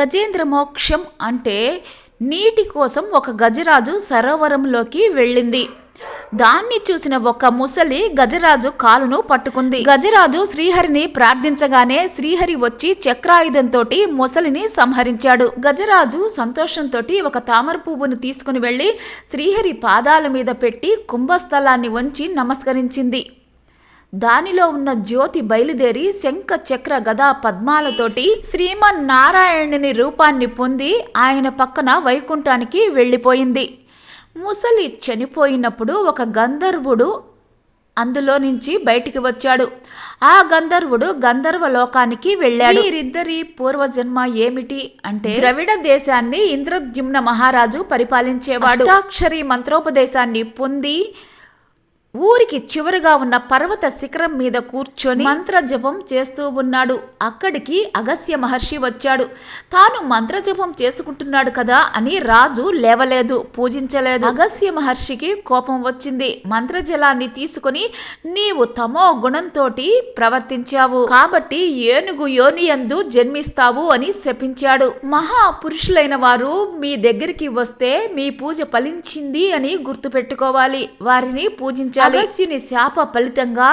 గజేంద్ర మోక్షం అంటే నీటి కోసం ఒక గజరాజు సరోవరంలోకి వెళ్ళింది. దాన్ని చూసిన ఒక ముసలి గజరాజు కాలును పట్టుకుంది. గజరాజు శ్రీహరిని ప్రార్థించగానే శ్రీహరి వచ్చి చక్రాయుధంతో ముసలిని సంహరించాడు. గజరాజు సంతోషంతో ఒక తామర పువ్వును తీసుకుని వెళ్ళి శ్రీహరి పాదాల మీద పెట్టి కుంభస్థలాన్ని వంచి నమస్కరించింది. దానిలో ఉన్న జ్యోతి బయలుదేరి శంఖ చక్ర గదా పద్మాలతోటి శ్రీమన్నారాయణుని రూపాన్ని పొంది ఆయన పక్కన వైకుంఠానికి వెళ్ళిపోయింది. ముసలి చనిపోయినప్పుడు ఒక గంధర్వుడు అందులో నుంచి బయటికి వచ్చాడు. ఆ గంధర్వుడు గంధర్వ లోకానికి వెళ్ళాడు. వీరిద్దరి పూర్వజన్మ ఏమిటి అంటే ద్రవిడ దేశాన్ని ఇంద్రద్యుమ్న మహారాజు పరిపాలించేవాడు. అష్టాక్షరి మంత్రోపదేశాన్ని పొంది ఊరికి చివరగా ఉన్న పర్వత శిఖరం మీద కూర్చొని మంత్ర జపం చేస్తూ ఉన్నాడు. అక్కడికి అగస్య మహర్షి వచ్చాడు. తాను మంత్రజపం చేసుకుంటున్నాడు కదా అని రాజు లేవలేదు పూజించలేదు. అగస్య మహర్షికి కోపం వచ్చింది. మంత్రజలాన్ని తీసుకుని నీవు తమో గుణంతో ప్రవర్తించావు. కాబట్టి ఏనుగు యోనియందు జన్మిస్తావు అని శపించాడు. మహాపురుషులైన వారు మీ దగ్గరికి వస్తే మీ పూజ ఫలించింది అని గుర్తుపెట్టుకోవాలి. వారిని పూజించాలి అగస్యుని శాప ఫలితంగా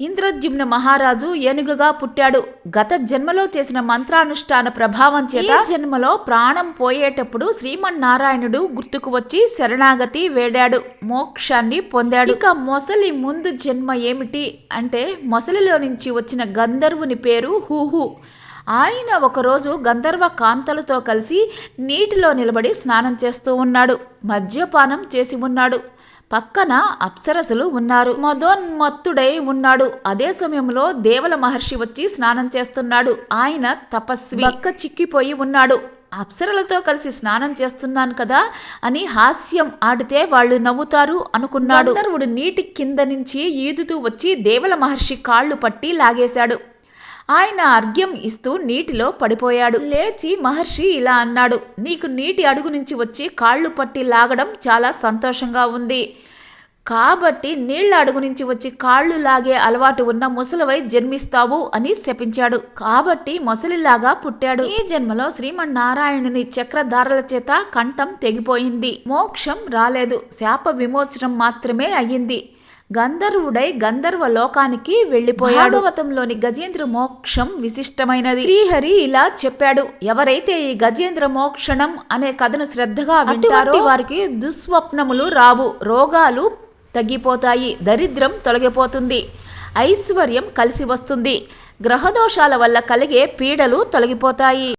ఇంద్రద్యుమ్న మహారాజు ఏనుగుగా పుట్టాడు. గత జన్మలో చేసిన మంత్రానుష్ఠాన ప్రభావం చేత జన్మలో ప్రాణం పోయేటప్పుడు శ్రీమన్నారాయణుడు గుర్తుకు వచ్చి శరణాగతి వేడాడు మోక్షాన్ని పొందాడు. ఇక మొసలి ముందు జన్మ ఏమిటి అంటే మొసలిలో నుంచి వచ్చిన గంధర్వుని పేరు హూహు. ఆయన ఒకరోజు గంధర్వ కాంతలతో కలిసి నీటిలో నిలబడి స్నానం చేస్తూ ఉన్నాడు. మద్యపానం చేసి ఉన్నాడు. పక్కన అప్సరసులు ఉన్నారు. మదోన్మత్తుడై ఉన్నాడు. అదే సమయంలో దేవల మహర్షి వచ్చి స్నానం చేస్తున్నాడు. ఆయన తపస్వి. పక్క చిక్కిపోయి ఉన్నాడు. అప్సరలతో కలిసి స్నానం చేస్తున్నాను కదా అని హాస్యం ఆడితే వాళ్ళు నవ్వుతారు అనుకున్నాడు. గంధర్వుడు నీటి కింద నుంచి ఈదుతూ వచ్చి దేవల మహర్షి కాళ్ళు పట్టి లాగేశాడు. ఆయన అర్ఘ్యం ఇస్తూ నీటిలో పడిపోయాడు. లేచి మహర్షి ఇలా అన్నాడు నీకు నీటి అడుగు నుంచి వచ్చి కాళ్ళు పట్టి లాగడం చాలా సంతోషంగా ఉంది. కాబట్టి నీళ్ళ అడుగు నుంచి వచ్చి కాళ్ళు లాగే అలవాటు ఉన్న ముసలివై జన్మిస్తావు అని శపించాడు. కాబట్టి మొసలిలాగా పుట్టాడు. ఈ జన్మలో శ్రీమన్నారాయణుని చక్రధారల చేత కంఠం తెగిపోయింది. మోక్షం రాలేదు. శాప విమోచనం మాత్రమే అయ్యింది. గంధర్వుడై గంధర్వ లోకానికి వెళ్ళిపోయాడు భాగవతంలోని గజేంద్ర మోక్షం విశిష్టమైనది. శ్రీహరి ఇలా చెప్పాడు ఎవరైతే ఈ గజేంద్ర మోక్షణం అనే కథను శ్రద్ధగా వింటారో వారికి దుస్వప్నములు రావు రోగాలు తగ్గిపోతాయి దరిద్రం తొలగిపోతుంది ఐశ్వర్యం కలిసి వస్తుంది గ్రహదోషాల వల్ల కలిగే పీడలు తొలగిపోతాయి.